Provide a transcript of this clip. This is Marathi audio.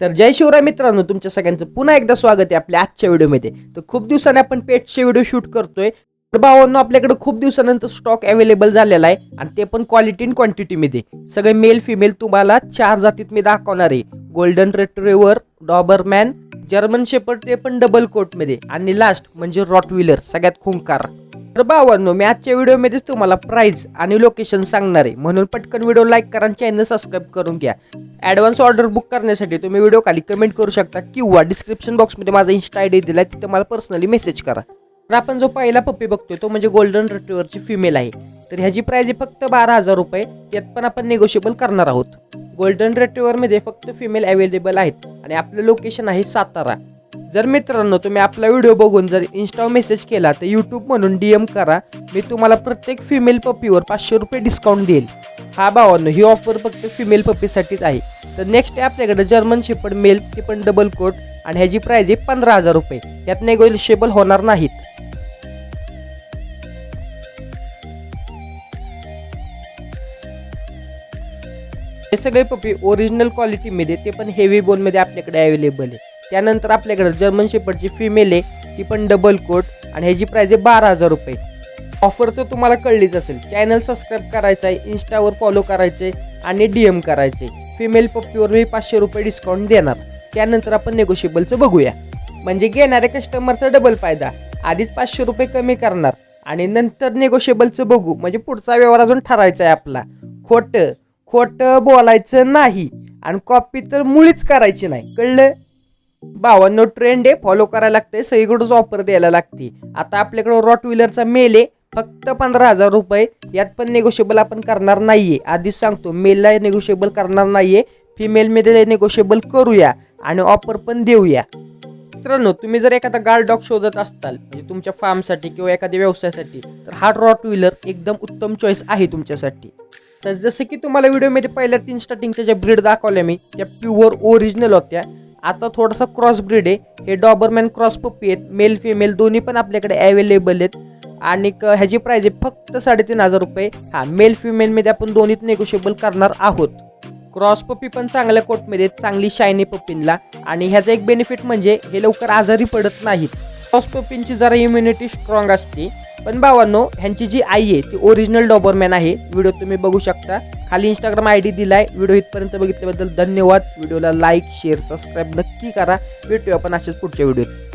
तर जय शिवराय मित्रांनो तुमच्या सगळ्यांचं पुन्हा एकदा स्वागत आहे आपल्या आजच्या व्हिडिओमध्ये. तर खूप दिवसांनी आपण पेटचे व्हिडिओ शूट करतोय. तर भावांनो आपल्याकडे खूप दिवसानंतर स्टॉक अवेलेबल झालेला आहे आणि ते पण क्वालिटी इन क्वांटिटीमध्ये सगळे मेल फिमेल तुम्हाला चार जातीत मी दाखवणार आहे. Golden retriever Doberman German shepherd ते पण डबल कोटमध्ये आणि लास्ट म्हणजे रॉट व्हीलर सगळ्यात खुंकार. तर भावांनो मी आजच्या व्हिडिओमध्येच तुम्हाला प्राइस आणि लोकेशन सांगणार आहे. म्हणून पटकन व्हिडिओ लाईक करा आणि चॅनल सबस्क्राईब करून घ्या. ॲडव्हान्स ऑर्डर बुक करण्यासाठी तुम्ही व्हिडिओ खाली कमेंट करू शकता किंवा डिस्क्रिप्शन बॉक्समध्ये माझा इन्स्टा आय डी दिला तिथे मला पर्सनली मेसेज करा. तर आपण जो पहिला पप्पी बघतोय तो म्हणजे गोल्डन रिट्रिव्हरची फिमेल आहे. तर ह्याची प्राइस आहे फक्त बारा हजार रुपये. यात पण आपण निगोशिएबल करणार आहोत. गोल्डन रिट्रीवरमध्ये फक्त फिमेल अवेलेबल आहेत आणि आपलं लोकेशन आहे सातारा. जर मित्रांनो तुम्ही आपला व्हिडिओ बघून जर इंस्टा मेसेज केला तर यूट्यूब म्हणून डी एम करा. मी तुम्हाला प्रत्येक फिमेल पपीवर पाचशे रुपये डिस्काउंट देईल. हा भावांनो ही ऑफर फक्त फिमेल पपीसाठीच आहे. तर नेक्स्ट आहे आपल्याकडे जर्मन शेपड मेल ती पण डबल कोट आणि ह्याची प्राईज आहे पंधरा हजार रुपये. यात नेगोशिएबल होणार नाहीत. हे सगळे पपी ओरिजिनल क्वालिटीमध्ये ते पण हेवी बोनमध्ये आपल्याकडे अवेलेबल आहे. त्यानंतर आपल्याकडे जर्मन शेपटची फिमेल आहे ती पण डबल कोट आणि ह्याची प्राईज आहे बारा हजार रुपये. ऑफर तर तुम्हाला कळलीच असेल. चॅनल सबस्क्राईब करायचं आहे इन्स्टावर फॉलो करायचे आणि डी एम करायचे फिमेल पप्पीवर मी पाचशे रुपये डिस्काउंट देणार. त्यानंतर आपण नेगोशिएबलचं बघूया. म्हणजे घेणाऱ्या कस्टमरचा डबल फायदा. आधीच पाचशे रुपये कमी करणार. आणि नंतर नेगोशिएबलचं बघू. म्हणजे पुढचा व्यवहार अजून ठरायचा आहे आपला. खोटं खोटं बोलायचं नाही. आणि कॉपी तर मुळीच करायची नाही. कळलं? भावांनो ट्रेंड आहे फॉलो करायला लागते सगळीकडूनच ऑफर द्यायला लागते. आता आपल्याकडे रॉट व्हीलरचा मेल आहे फक्त पंधरा हजार रुपये. यात पण नेगोशिएबल आपण करणार नाहीये. आधीच सांगतो मेलला नेगोशिएबल करणार नाहीये. फिमेलमध्ये नेगोशिएबल करूया आणि ऑफर पण देऊया. मित्रांनो तुम्ही जर एखादा गार्ड डॉग शोधत असताल म्हणजे तुमच्या फार्मसाठी किंवा एखाद्या व्यवसायासाठी तर हा रॉट व्हीलर एकदम उत्तम चॉईस आहे तुमच्यासाठी. तर जसं की तुम्हाला व्हिडिओमध्ये पहिल्या तीन स्टार्टिंगच्या ज्या ब्रीड दाखवल्या मी त्या प्युअर ओरिजिनल होत्या. आता थोडासा क्रॉस ब्रीड आहे. हे डॉबरमॅन क्रॉस पप्पी आहेत. मेल फिमेल दोन्ही पण आपल्याकडे अवेलेबल आहेत. आणि क- ह्याची प्राईज आहे फक्त साडेतीन हजार रुपये. हा मेल फिमेलमध्ये आपण दोन्हीत नेगोशिएबल करणार आहोत. क्रॉस पप्पी पण चांगल्या कोटमध्ये आहेत, चांगली शायनी पप्पींला आणि ह्याचा एक बेनिफिट म्हणजे हे लवकर आजारी पडत नाहीत. क्रॉस पप्पींची जरा इम्युनिटी स्ट्रॉंग असते. पण भावांनो ह्यांची जी आई आहे ती ओरिजिनल डॉबरमॅन आहे. व्हिडिओ तुम्ही बघू शकता. खाली इंस्टाग्राम आय डी दिला आहे व्हिडिओ इथपर्यंत बघितल्याबद्दल धन्यवाद. व्हिडिओला लाईक शेअर सबस्क्राईब नक्की करा. भेटूया आपण असेच पुढच्या व्हिडिओत